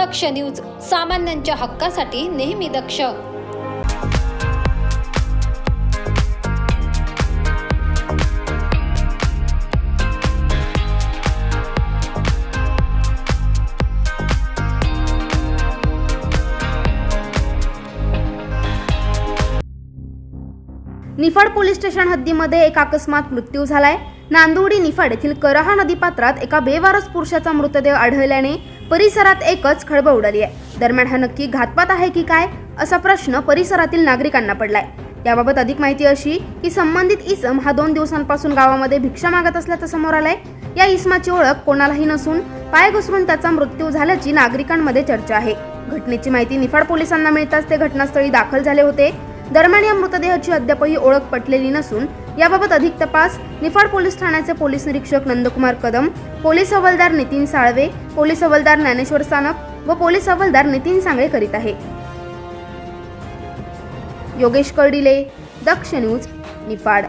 दक्ष news सामान्यांच्या हक्कासाठी नेहमी दक्ष. निफाड पोलीस स्टेशन हद्दीमध्ये एक अकस्मात मृत्यू झालाय. नांदुर्डी निफाड येथील करहा नदीपात्रात एका बेवारस पुरुषाचा मृतदेह आढळल्याने परिसरात एकच खळबळ उडाली आहे. दरम्यान हा नक्की घातपात आहे की काय असा प्रश्न परिसरातील नागरिकांना पडलाय. याबाबत अधिक माहिती अशी की संबंधित इसम हा दोन दिवसांपासून गावामध्ये भिक्षा मागत असल्याचं समोर आलंय. या इसमाची ओळख कोणालाही नसून पाय घसरून त्याचा मृत्यू झाल्याची नागरिकांमध्ये चर्चा आहे. घटनेची माहिती निफाड पोलिसांना मिळताच ते घटनास्थळी दाखल झाले होते. दरम्यान या मृतदेहाची अद्यापही ओळख पटलेली नसून याबाबत अधिक तपास निफाड पोलीस ठाण्याचे पोलीस निरीक्षक नंदकुमार कदम पोलीस हवालदार नितीन साळवे पोलीस हवालदार ज्ञानेश्वर सानप व पोलीस हवालदार नितीन सांगळे करीत आहे. योगेश कर्डिले दक्ष न्यूज निफाड.